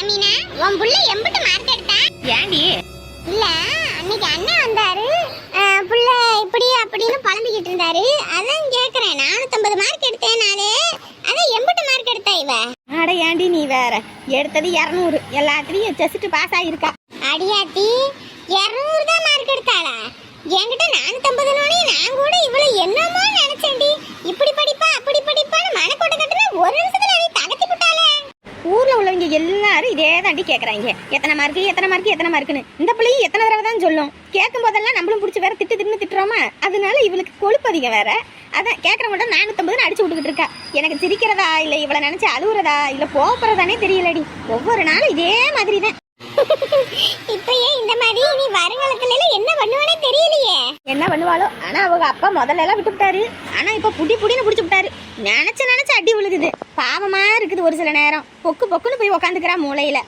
அமீனா உன் புள்ள எம்பிட்டு மார்க் எடுத்தா? ஏண்டி? இல்ல அன்னைக்கு அண்ணன் வந்தாரு. புள்ள இப்படி அப்படின்னு புலம்பிக்கிட்டு இருந்தாரு. அதான் கேக்குறேன் நானூத்தம்பது மார்க் எடுத்தேன் நானு. அதான் எம்பிட்டு மார்க் எடுத்தா இவ? அட ஏண்டி நீ வேற? எடுத்தது இரநூறு. எல்லாத்துலயும் செஸ்ட் பாஸ் ஆயிருக்கா. அடியாத்தி இருநூறு தான் மார்க் எடுத்தாளா? என்கிட்ட நானூத்தம்பதுனோடனே நான் கூட இவ்வளவு என்னமோ நினைச்சேன்டி. இப்படி படிப்பா அப்படி படிப்பான்னு மனக்கோட்டை கட்டுனா ஒரு நிமிஷத்துல இங்கே எல்லாரும் இதே தாண்டி கேட்குறாங்க எத்தனை மார்க்கு எத்தனை மார்க்கு எத்தனை மார்க்குன்னு இந்த பிள்ளையும் எத்தனை தடவை தான் சொல்லும். கேட்கும் போதெல்லாம் நம்மளும் பிடிச்சி வேற திட்டு திட்டு திட்டுறோமா? அதனால இவளுக்கு கொழுப்பு அதிகம் வேற. அதான் கேட்கறவங்க நானூத்தம்பதுன்னு அடிச்சு விட்டுக்கிட்டு இருக்கா. எனக்கு சிரிக்கிறதா இல்லை இவளை நினச்சி அழுகுறதா இல்லை போகிறதானே தெரியலடி. ஒவ்வொரு நாளும் இதே மாதிரி தான் இப்பயே இந்த மாதிரி நீ வருங்காலத்துல எல்லாம் என்ன பண்ணுவானே தெரியலையே. என்ன பண்ணுவாளோ? ஆனா அவங்க அப்பா முதல்ல எல்லாம் விட்டு விட்டாரு ஆனா இப்ப புடி புடின்னு புடிச்சு விட்டாரு நினைச்சு நினைச்சு அடி விழுகுது. பாவமா இருக்குது ஒரு சில நேரம். பொக்கு பொக்குன்னு போய் உக்காந்துக்கிறா மூளையில.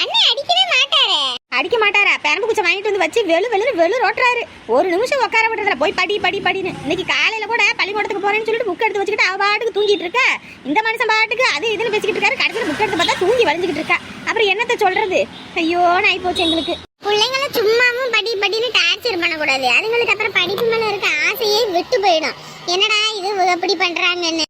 அண்ணன் அடிக்கவே மாட்டாரே. அடிக்க மாட்டாரா? பெரம்பு குச்சை வாங்கிட்டு வந்து வச்சு வெளு வெளு வெளு ரோட்டுறாரு. ஒரு நிமிஷம் உட்கார விடுறதுல போய் படி படி படின்னு. இன்னைக்கு காலையில கூட பள்ளிக்கூடத்துக்கு போறேன்னு சொல்லிட்டு புக் எடுத்து வச்சுக்கிட்டு அவ பாட்டுக்கு தூங்கிட்டு இருக்கா. இந்த மனுஷன் பாட்டுக்கு அது இதுன்னு பேசிக்கிட்டு இருக்காரு. கடைசியில் புக் எடுத்து பார்த்தா தூங்கி வளைஞ்சுக்கிட்டு இருக்கா. அப்புறம் என்னத்த சொல்றது? ஐயோ நாய் போச்சு எங்களுக்கு. பிள்ளைங்கள சும்மாவும் படி படின்னு டார்ச்சர் பண்ணக்கூடாது. அதுங்களுக்கு அப்புறம் படிப்பு மேல இருக்க ஆசையே விட்டு போயிடும். என்னடா இது எப்படி பண்றாங்கன்னு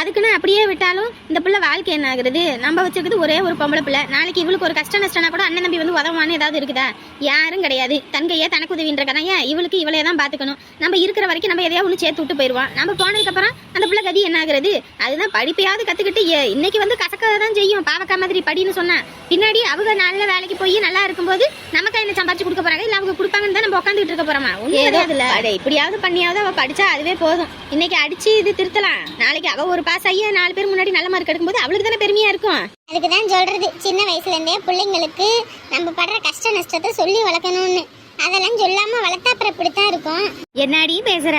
அதுக்குன்னு அப்படியே விட்டாலும் இந்த பிள்ளை வாழ்க்கை என்ன ஆகுறது? நம்ம வச்சிருக்கிறது ஒரே ஒரு பொம்பளை பிள்ளை. நாளைக்கு இவளுக்கு ஒரு கஷ்டம் நஷ்டம்னா கூட அண்ணன் தம்பி வந்து உதவான்னு ஏதாவது இருக்குதா? யாரும் கிடையாது. தங்கையே தனக்கு உதவின்ற கதையா இவளுக்கு இவளே தான் பார்த்துக்கணும் நம்ம இருக்கிற வரைக்கும் நம்ம எதையா ஒன்று சேர்த்து விட்டு போயிடுவோம் நம்ம போனதுக்கப்புறம் அந்த பிள்ளை கதி என்ன ஆகுறது? அதுதான் படிப்பையாவது கற்றுக்கிட்டு இன்னைக்கு வந்து கசக்க தான் செய்யும். பாவக்கா மாதிரி படின்னு சொன்னா. பின்னாடி அவங்க நல்ல வேலைக்கு போய் நல்லா இருக்கும்போது நம்ம கையில் சம்பாரிச்சு கொடுக்க போறாங்க? இல்லை அவங்க கொடுப்பாங்கன்னு தான் நம்ம உட்காந்துட்டு இருக்க போறோமா? ஒன்றும் கிடையாது இல்லை இப்படியாவது பண்ணியாவது அவள் படிச்சா அதுவே போதும். இன்னைக்கு அடிச்சு இது திருத்தலாம். நாளைக்கு அவ ஒரு பாஸ் ஆகி நாலு பேர் முன்னாடி நல்ல மார்க் எடுக்கும்போது அவளுக்கு தானே பெருமையா இருக்கும்? அதுக்கு தான் சொல்றது. சின்ன வயசுல இருந்தே பிள்ளைங்களுக்கு நம்ம படுற கஷ்ட நஷ்டத்தை சொல்லி வளர்க்கணும்னு. அதெல்லாம் சொல்லாம வளர்த்தா அப்புறம் இப்படித்தான் இருக்கும். என்னடி பேசுற?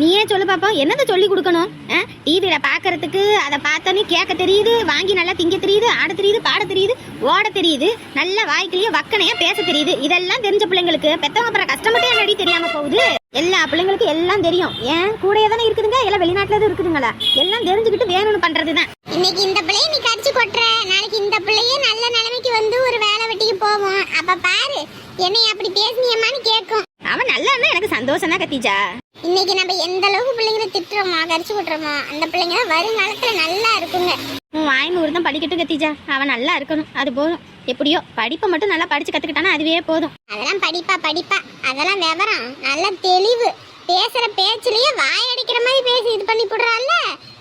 நீயே சொல்லு பாப்போம் என்னத சொல்லி கொடுக்கணும்? டிவியில பாக்குறதுக்கு அதை பார்த்தோன்னே கேட்க தெரியுது வாங்கி நல்லா திங்க தெரியுது ஆட தெரியுது பாட தெரியுது ஓட தெரியுது நல்ல வாய்க்கிலேயே வக்கனையா பேச தெரியுது. இதெல்லாம் தெரிஞ்ச பிள்ளைங்களுக்கு பெத்தவங்க அப்புறம் கஷ்டப்பட்டே என்னடி தெரியாம போகுது? எல்லா பிள்ளைங்களுக்கும் எல்லாம் தெரியும். ஏன் கூடயே தானே இருக்குதுங்க? எல்லாம் வெளிநாட்டுல தான் இருக்குதுங்களா? எல்லாம் தெரிஞ்சுக்கிட்டு வேணும்னு பண்றதுதான். இன்னைக்கு இந்த பிள்ளைய நீ கடிச்சு கொட்டுற. நாளைக்கு இந்த பிள்ளைய நல்ல நிலைமைக்கு வந்து ஒரு வேலை வெட்டிக்கு போவோம். அப்ப பாரு என்னை அப்படி பேசுனியம்மான்னு கேட்கும். அவன் நல்லா இருந்தா எனக்கு சந்தோஷம் தான் கத்திஜா இன்னைக்கு நம்ம எந்த அளவுக்கு பிள்ளைங்களை திட்டுறோமோ கடிச்சு கொட்டுறோமோ அந்த பிள்ளைங்க வருங்காலத்துல நல்லா இருக்குங்க. உன் வாய்மூர் தான் படிக்கட்டும் கத்திஜா அவன் நல்லா இருக்கணும். அது போதும். எப்படியோ படிப்பை மட்டும் நல்லா படிச்சு கத்துக்கிட்டானா அதுவே போதும். அதெல்லாம் படிப்பா படிப்பா. அதெல்லாம் விவரம். நல்ல தெளிவு. பேசுற பேச்சுலயே வாய் அடிக்கிற மாதிரி பேசி இது பண்ணி போடுறாள்ல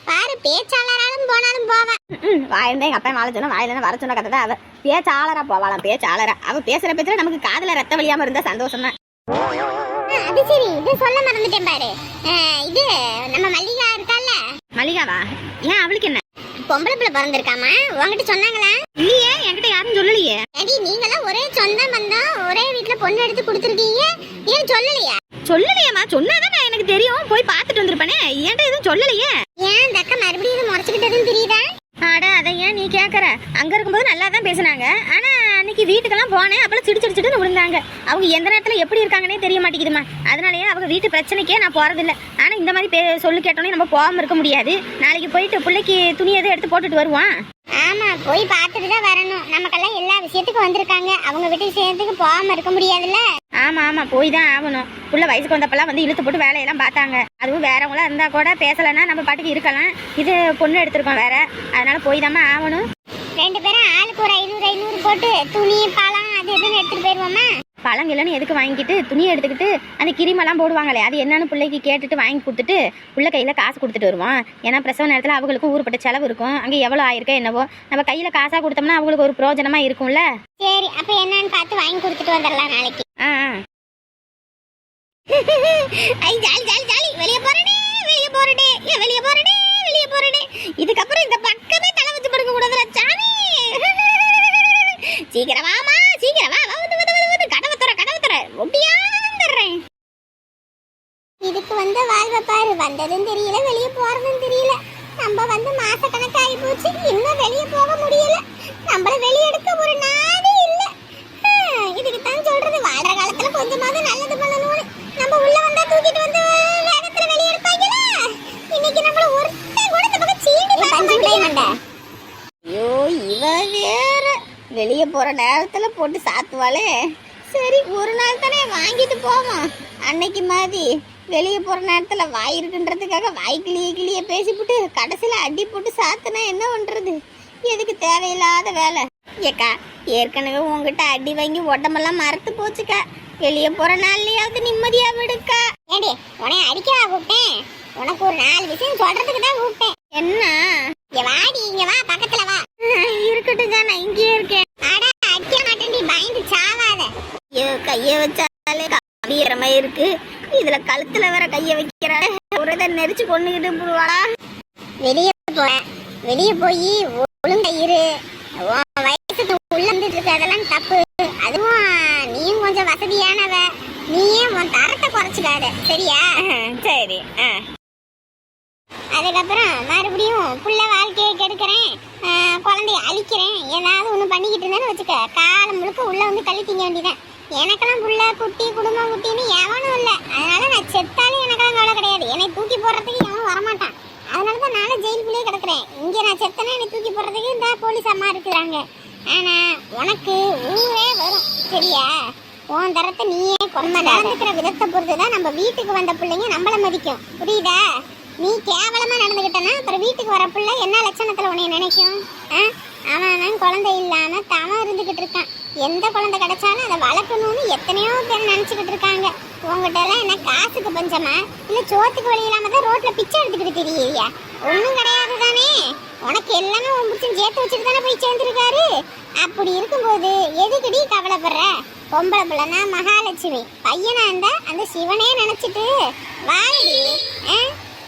பாரு பேச்சாளராலும் போனாலும் போவா. ம் வாயிருந்தா எங்க அப்பா வாழ சொன்னா வாயில வர சொன்ன கதை தான் அவ. பேச்சாளரா போவாளாம் பேச்சாளரா. அவ பேசுற பேச்சுல நமக்கு காதுல ரத்த வழியாம இருந்தா சந்தோஷம் தான் அது சரி இது சொல்ல மறந்துட்டேன் பாரு. இது நம்ம மல்லிகா இருக்கால்ல? மல்லிகாவா? ஏன் அவளுக்கு என்ன? பொம்பளை பிள்ளை பிறந்திருக்காமா? உங்ககிட்ட சொன்னாங்களா? இல்லையே என்கிட்ட யாரும் சொல்லலையே. அடி நீங்களாம் ஒரே சொந்த பந்தம் ஒரே வீட்டுல பொண்ணு எடுத்து கொடுத்துருக்கீங்க. ஏன் சொல்லலையா? சொல்லலையேம்மா சொன்னாதான் நான் எனக்கு தெரியும். போய் பார்த்துட்டு வந்திருப்பேனே. என்கிட்ட எதுவும் சொல்லலையே. ஏன் இந்த அக்கா மறுபடியும் இது முறைச்சுக்கிட்டதுன்னு தெரியுதா? அட அதை ஏன் நீ கேட்குற அங்கே இருக்கும்போது நல்லா தான் பேசுனாங்க. ஆனால் அன்னைக்கு வீட்டுக்கெல்லாம் போனேன். அப்போலாம் சிடி சிடிச்சிட்டுன்னு விழுந்தாங்க. அவங்க எந்த நேரத்தில் எப்படி இருக்காங்கன்னே தெரிய மாட்டேங்குதுமா அதனாலயே அவங்க வீட்டு பிரச்சனைக்கே நான் போகிறதில்ல ஆனால் இந்த மாதிரி பே சொல்லு கேட்டோன்னே நம்ம போகாமல் இருக்க முடியாது. நாளைக்கு போயிட்டு பிள்ளைக்கு துணி எதுவும் எடுத்து போட்டுட்டு வருவான். ஆமா போய் பார்த்துட்டு தான் வரணும். நமக்கெல்லாம் எல்லா விஷயத்துக்கும் வந்திருக்காங்க. அவங்க வீட்டு விஷயத்துக்கு போகாம இருக்க முடியாதுல்ல? ஆமா ஆமா போய் தான் ஆகணும். புள்ள வயசுக்கு வந்தப்பெல்லாம் வந்து இழுத்து போட்டு வேலையெல்லாம் பார்த்தாங்க. அதுவும் வேறவங்களா இருந்தா கூட பேசலைன்னா நம்ம பாட்டுக்கு இருக்கலாம். இது பொண்ணு எடுத்திருக்கோம் வேற. அதனால போய் தாம்மா ஆகணும். ரெண்டு பேரும் ஆளுக்கு ஒரு ஐநூறு ஐநூறு போட்டு துணி பழம் அது இதுன்னு எடுத்துட்டு போயிருவோமா? பழங்கள்னு எதுக்கு வாங்கிட்டு துணியை எடுத்துக்கிட்டு அந்த கிரிமெல்லாம் போடுவாங்களே அது என்னன்னு பிள்ளைக்கு கேட்டுட்டு வாங்கி கொடுத்துட்டு புள்ள கையில் காசு கொடுத்துட்டு வருவோம் ஏன்னா பிரசவ நேரத்தில் அவங்களுக்கும் ஊருப்பட்ட செலவு இருக்கும். அங்கே எவ்வளோ ஆயிருக்கோ என்னவோ. நம்ம கையில் காசாக கொடுத்தோம்னா அவங்களுக்கு ஒரு பிரோஜனமா இருக்கும்ல? சரி அப்ப என்னன்னு பார்த்து வாங்கி கொடுத்துட்டு வந்துடலாம் நாளைக்கு. ஆ. ஐ ஜாலி ஜாலி ஜாலி. வெளிய போறடே வெளிய போறடே ஏ வெளிய போறடே வெளிய போறடே இதுக்கப்புறம் இந்த பக்கமே தலை வச்சு படுக்க கூடாதுல சாமி சீக்கிரம் வாமா சீக்கிரம் வா வந்து வந்து வந்து வந்து. தர ஒட்டியாந்துறேன் இதுக்கு வந்த வாழ்வை பாரு வந்ததும் தெரியல வெளிய போறதும் தெரியல. நம்ம வந்து மாச கணக்காகி போச்சு இன்னும் வெளிய போக முடியல. நம்மள வெளியெடுக்க ஒரு நாடே இல்ல. இதுக்கு தான் சொல்றது வாழ்ற காலத்துல கொஞ்சமாவது நல்லது பண்ணணும்னு. நம்ம உள்ள வந்தா தூக்கிட்டு வந்து வேகத்துல வெளிய இன்னைக்கு நம்மள ஒருத்தன் கூட இந்த பக்கம் சீண்டி பார்க்க ஐயோ இவ வேற. வெளியே போற நேரத்துல போட்டு சாத்துவாளே. சரி ஒரு நாள் தானே வாங்கிட்டு போவோம். அன்னைக்கு மாதிரி வெளியே போற நேரத்துல வாய் இருக்குன்றதுக்காக வாய் கிளிய கிளிய பேசிவிட்டு கடைசியில அடி போட்டு சாத்துனா என்ன பண்றது? எதுக்கு தேவையில்லாத வேலை. ஏக்கா ஏற்கனவே உங்ககிட்ட அடி வாங்கி உடம்பெல்லாம் மறத்து போச்சுக்கா. வெளியே போற நாள்லயாவது நிம்மதியா விடுக்கா. ஏடி உன்னை அடிக்கவா கூப்பிட்டேன்? உனக்கு ஒரு நாலு விஷயம் சொல்றதுக்கு தான் கூப்பிட்டேன். என்ன? இங்க வாடி இங்க வா பக்கத்துல வா. இருக்கட்டுங்க நான் இங்கேயே இருக்கேன். கைய வச்சாலே கவியறமா இருக்கு. இதுல கழுத்துல வேற கைய வைக்கிறாளே ஒரு இதை நெரிச்சு கொண்டுகிட்டு போடுவாளா வெளியே போறேன் வெளியே போய் ஒழுங்க இரு. வயசுக்கு உள்ள வந்துட்டு இருக்க அதெல்லாம் தப்பு. அதுவும் நீயும் கொஞ்சம் வசதியானவ. நீயே உன் தரத்தை குறைச்சிக்காத. சரியா? சரி அதுக்கப்புறம் மறுபடியும் புள்ள வாழ்க்கையை கெடுக்கிறேன். குழந்தைய அழிக்கிறேன். ஏதாவது ஒன்று பண்ணிக்கிட்டு இருந்தேன்னு வச்சுக்க. காலம் முழுக்க உள்ள வந்து கழி திங்க வேண்டியதான் எனக்கெல்லாம் புள்ள குட்டி குடும்பம் குட்டின்னு எவனும் இல்லை. அதனால நான் செத்தாலும் எனக்கெல்லாம் கவலை கிடையாது. என்னை தூக்கி போடுறதுக்கு எவனும் வரமாட்டான். அதனால தான் நானும் ஜெயிலுக்குள்ளேயே கிடக்குறேன். இங்கே நான் செத்தனா என்னை தூக்கி போடுறதுக்கு இந்த போலீஸ் அம்மா இருக்கிறாங்க. ஆனால் உனக்கு ஊரே வரும் சரியா? உன் தரத்தை நீயே கொம்ப நடந்துக்கிற விதத்தை பொறுத்து தான் நம்ம வீட்டுக்கு வந்த பிள்ளைங்க நம்மளை மதிக்கும். புரியுதா? நீ கேவலமாக நடந்துக்கிட்டனா அப்புறம் வீட்டுக்கு வர பிள்ளை என்ன லட்சணத்தில் உன்னை நினைக்கும்? ஆ? அவன் குழந்தை இல்லாமல் தவன் இருந்துக்கிட்டு இருக்கான். எந்த குழந்தை கிடைச்சாலும் அதை வளர்க்கணும்னு எத்தனையோ பேர் நினச்சிக்கிட்டு இருக்காங்க. உங்ககிட்ட எல்லாம் என்ன காசுக்கு பஞ்சமா? இல்லை சோத்துக்கு வழி இல்லாமல் தான் ரோட்டில் பிச்சை எடுத்துக்கிட்டு தெரியலையா ஒன்றும் கிடையாது தானே. உனக்கு எல்லாமே உன் புருஷன் சேர்த்து வச்சுட்டு தானே போய் சேர்ந்துருக்காரு? அப்படி இருக்கும்போது எதுக்குடி கவலைப்படுற? பொம்பளை பிள்ளைனா மகாலட்சுமி. பையனா இருந்தா அந்த சிவனே நினச்சிட்டு நினைச்சிட்டு ஆ?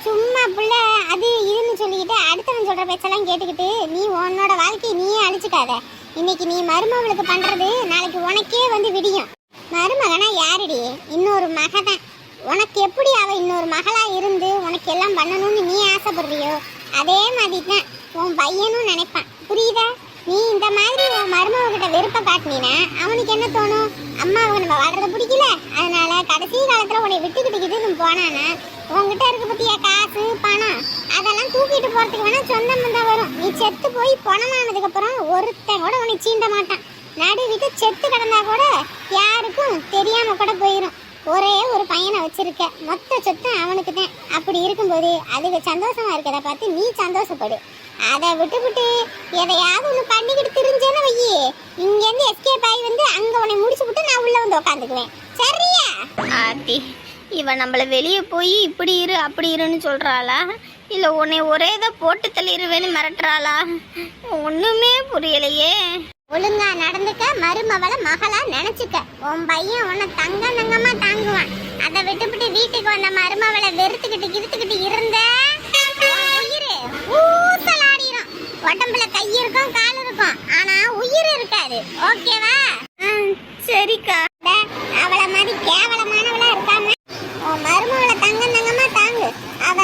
சும்மா புள்ள அது இதுன்னு சொல்லிக்கிட்டு அடுத்தவன் சொல்ற பேச்செல்லாம் கேட்டுக்கிட்டு நீ உன்னோட வாழ்க்கையை நீயே அழிச்சுக்காத. இன்னைக்கு நீ மருமகளுக்கு பண்றது நாளைக்கு உனக்கே வந்து விடியும். மருமகனா யாருடி? இன்னொரு மகதான். உனக்கு எப்படி அவ இன்னொரு மகளா இருந்து உனக்கு எல்லாம் பண்ணணும்னு நீ ஆசைப்படுறியோ? அதே மாதிரி தான் உன் பையனும் நினைப்பான். புரியுதா? நீ இந்த மாதிரி உன் மருமகிட்ட வெறுப்பை காட்டினீனா அவனுக்கு என்ன தோணும்? அம்மாவுக்கு நம்ம வாழ்றது பிடிக்கல. அதனால கடைசி காலத்துல உன்னை விட்டுக்கிட்டு போனானா? உங்ககிட்ட இருக்க பத்தியா காசு பணம்? அதெல்லாம் தூக்கிட்டு போகிறதுக்கு வேணால் சொந்தம் தான் வரும். நீ செத்து போய் பணமானதுக்கப்புறம் ஒருத்தன் கூட உன்னை சீண்ட மாட்டான். நடுவிட்டு செத்து கிடந்தா கூட யாருக்கும் தெரியாமல் கூட போயிடும் ஒரே ஒரு பையனை வச்சிருக்க. மொத்த சொத்தம் அவனுக்கு தான் அப்படி இருக்கும்போது அதுக்கு சந்தோஷமா இருக்கதை பார்த்து நீ சந்தோஷப்படு. அதை விட்டுவிட்டு எதையாவது ஒன்று பண்ணிக்கிட்டு தெரிஞ்சேன்னு வையி. இங்கேருந்து எஸ்கேப் ஆகி வந்து அங்கே உன்னை முடிச்சு விட்டு நான் உள்ள வந்து உட்காந்துக்குவேன் சரியா? ஆத்தி இவ நம்மள வெளியே போய் இப்படி இரு அப்படி இருன்னு சொல்றாளா? இல்ல உன்னை ஒரே இதை போட்டு தள்ளிடுவேன்னு மிரட்டுறாளா? ஒண்ணுமே புரியலையே. ஒழுங்கா நடந்துக்க மருமவளை மகளா நினைச்சுக்க. உன் பையன் உன்னை தங்க தங்கமா தாங்குவான். அதை விட்டுவிட்டு வீட்டுக்கு வந்த மருமவளை வெறுத்துக்கிட்டு கிறுத்துக்கிட்டு இருந்த உயிரு ஊசலாடிரும் உடம்புல கை இருக்கும் கால் இருக்கும். ஆனா உயிர் இருக்காது. ஓகேவா? சரிக்கா அட, அவள மாதிரி கேவலமானவளா இருக்காம உன் மருமவளை தங்க தங்கமா தாங்கு அவ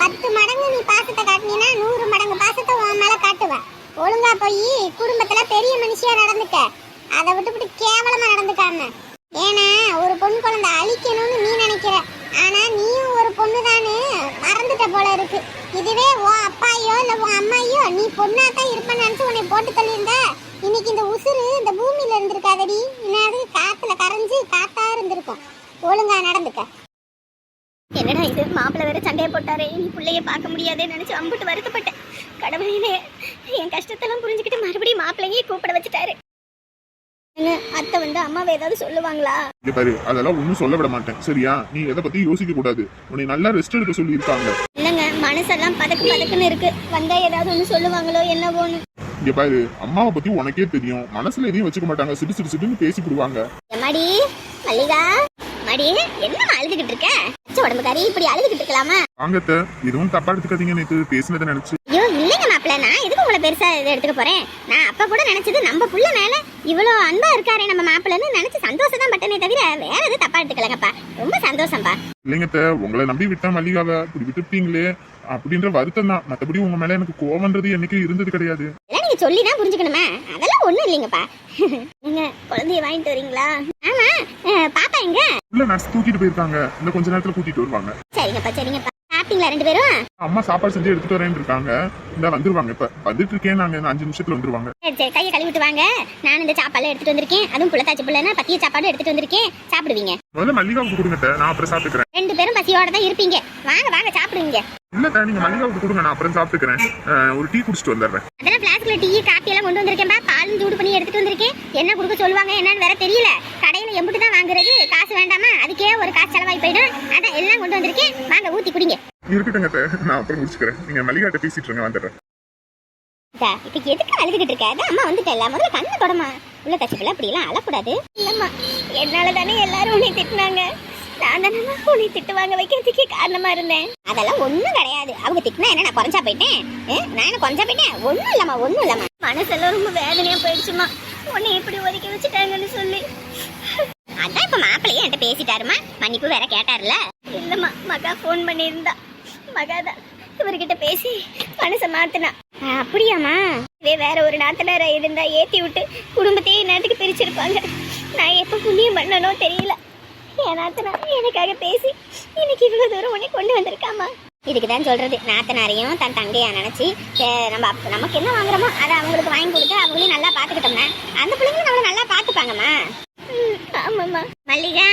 பத்து மடங்கு நீ பாசத்தை காட்டினீன்னா நூறு மடங்கு பாசத்தை உன் மேல காட்டுவ ஒழுங்கா போய் குடும்பத்துல பெரிய மனுஷியா நடந்துக்க அதை விட்டுவிட்டு கேவலமா ஏன்னா ஒரு பொண்ணு குழந்தை அழிக்கணும்னு நீ நினைக்கிற. ஆனா நீயும் ஒரு பொண்ணு தானே மறந்துட்ட போல இருக்கு. இதுவே உன் அப்பாயோ இல்ல உன் அம்மாயோ நீ பொண்ணா தான் இருப்பேன்னு நினைச்சு உன்னை போட்டு தள்ளியிருந்தா இன்னைக்கு இந்த உசுறு இந்த பூமியில இருந்திருக்காதடி. இன்னாது காத்துல கரைஞ்சு காத்தா இருந்திருக்கும். ஒழுங்கா நடந்துக்க. என்னடா இது? மாப்பிள்ளை வேற சண்டையை போட்டாரே. நீ பிள்ளைய பார்க்க முடியாதே நினைச்சு அம்பிட்டு வருத்தப்பட்டேன். கடவுளிலே என் கஷ்டத்தெல்லாம் புரிஞ்சுக்கிட்டு மறுபடியும் மாப்பிள்ளையே கூப்பிட வச்சுட்டாரு. அத்தை வந்து அம்மாவை ஏதாவது சொல்லுவாங்களா? இங்க பாரு அதெல்லாம் ஒண்ணும் சொல்ல விட மாட்டேன். சரியா? நீ எதை பத்தி யோசிக்க கூடாது. உன்னை நல்லா ரெஸ்ட் எடுக்க சொல்லி இருக்காங்க இல்லைங்க மனசெல்லாம் பதக்கு பதக்குன்னு இருக்கு. வந்தா ஏதாவது ஒன்று சொல்லுவாங்களோ என்னவோன்னு. இங்க பாரு அம்மாவை பத்தி உனக்கே தெரியும். மனசுல எதையும் வச்சுக்க மாட்டாங்க. சிடு சிடு சிடுன்னு பேசி விடுவாங்க எம்மாடி மல்லிகா மடி என்ன அழுதுகிட்டு இருக்க? அச்ச உடம்புக்காரி இப்படி அழுதுகிட்டு இருக்கலாமா? வாங்கத்த எதுவும் தப்பா எடுத்துக்காதீங்க நேத்து. பேசினதை நினைச்சு. ஐயோ இல்லைங்க மாப்பிள்ள நான் எதுக்கு உங்களை பெருசா இதை எடுத்துக்க போறேன்? நான் அப்ப கூட நினைச்சது நம்ம புள்ள மேல இவ்வளோ அன்பா இருக்காரே நம்ம மாப்பிள்ளன்னு நினைச்சு சந்தோஷம் தான் பட்டனே தவிர வேற எதுவும் தப்பா எடுத்துக்கலங்கப்பா. ரொம்ப சந்தோஷம்பா. இல்லைங்கத்த உங்களை நம்பி விட்டா மல்லிகாவை இப்படி விட்டுட்டீங்களே அப்படின்ற வருத்தம் தான் மத்தபடி உங்க மேல எனக்கு கோவம்ன்றது என்னைக்கும் இருந்தது கிடையாது. நீங்க சொல்லி தான் புரிஞ்சுக்கணுமா. அதெல்லாம் ஒண்ணும் இல்லைங்கப்பா. நீங்க குழந்தைய வாங்கிட்டு வரீங்களா? ஆமா பாப்பா எங்க? இல்ல நர்ஸ் தூக்கிட்டு போயிருக்காங்க. இந்த கொஞ்ச நேரத்துல கூட்டிட்டு வருவாங்க. சரிங்கப்பா சரிங்கப்பா. சாப்பிட்டீங்களா ரெண்டு பேரும்? அம்மா சாப்பாடு செஞ்சு எடுத்துட்டு வரேன்னு இருக்காங்க. இந்த வந்துருவாங்க இப்ப. வந்துட்டு இருக்கேன் நாங்க. அஞ்சு நிமிஷத்துல வந்துருவாங்க. சரி சரி. கையை கழுவிட்டு வாங்க. நான் இந்த சாப்பாடு எடுத்துட்டு வந்திருக்கேன். அதுவும் புள்ளத்தாச்சி புள்ளனா பத்திய சாப்பாடு எடுத்துட்டு வந்திருக்கேன். சாப்பிடுவீங்க. முதல்ல மல்லிகாவுக்கு கொடுங்க நான் அப்புறம் சாப்பிட்டுக்கிறேன். ரெண்டு பேரும் பசியோட தான் இருப்பீங்க. வாங்க வாங்க. சாப்பிடுவீங்க. இல்ல நீங்க மல்லிகாவுக்கு கொடுங்க. நான் அப்புறம் சாப்பிட்டுக்கிறேன். ஒரு டீ குடிச்சிட்டு வந்துடுறேன். அதெல்லாம் பிளாஸ்க்ல டீ காப்பி எல்லாம் கொண்டு வந்திருக்கேன்பா பாலும் சூடு பண்ணி எடுத்துட்டு வந்திருக்கேன். என்ன கொடுக்க சொல்லுவாங்க என்னன்னு வேற தெரியல. கடையில எம்பிட்டு தான் வாங்குறது. காசு வேண்டாமா? அதுக்கே ஒரு காசு செலவாய் போயிடும். அதான் எல்லாம் கொண்டு வந்திருக்கேன். வாங்க ஊத்தி குடிங்க. இருக்கட்டுங்க அத்தை, நான் அப்புறம் முடிச்சுக்கிறேன். நீங்க மல்லிகாட்ட பேசிட்டு இருங்க வந்துடுறேன். இதா, இப்ப எதுக்கு அழுதுகிட்டு இருக்க? அதான் அம்மா வந்துட்டல முதல்ல கண்ணை தொடமா உள்ள தச்சுக்கல அப்படி எல்லாம் அழக்கூடாது. இல்லம்மா என்னால தானே எல்லாரும் உன்னை திட்டினாங்க. நான் தானே உன்னை திட்டு வாங்க வைக்கிறதுக்கே காரணமா இருந்தேன். அதெல்லாம் ஒண்ணும் கிடையாது. அவங்க திட்டினா என்ன நான் குறைஞ்சா போயிட்டேன்? ஏ, நான் என்ன குறைஞ்சா போயிட்டேன்? ஒண்ணும் இல்லம்மா ஒண்ணும் இல்லம்மா. மனசெல்லாம் ரொம்ப வேதனையா போயிடுச்சுமா உன்னை இப்படி ஒதுக்கி வச்சுட்டாங்கன்னு சொல்லி. அதான் இப்ப மாப்பிள்ளையே என்கிட்ட பேசிட்டாருமா மன்னிப்பு வேற கேட்டாருல இல்லம்மா மகா ஃபோன் பண்ணியிருந்தா. மகாதான் இவர்கிட்ட பேசி மனசை மாத்தினா. அப்படியாம்மா? இதே வேற ஒரு நாத்தனார இருந்தா ஏத்தி விட்டு குடும்பத்தையே நேரத்துக்கு பிரிச்சிருப்பாங்க. நான் எப்ப புண்ணியம் பண்ணனோ தெரியல. என் நாத்தனா எனக்காக பேசி இன்னைக்கு இவ்வளவு தூரம் உன்னை கொண்டு வந்திருக்காமா இதுக்கு தான் சொல்றது. நாத்தனாரையும் தன் தங்கையா நினைச்சு நம்ம நமக்கு என்ன வாங்குறோமோ அதை அவங்களுக்கு வாங்கி கொடுத்து அவங்களையும் நல்லா பாத்துக்கிட்டோம்னா அந்த பிள்ளைங்களும் நம்மள நல்லா பாத்துப்பாங்கம்மா ஆமாம்மா. மல்லிகா?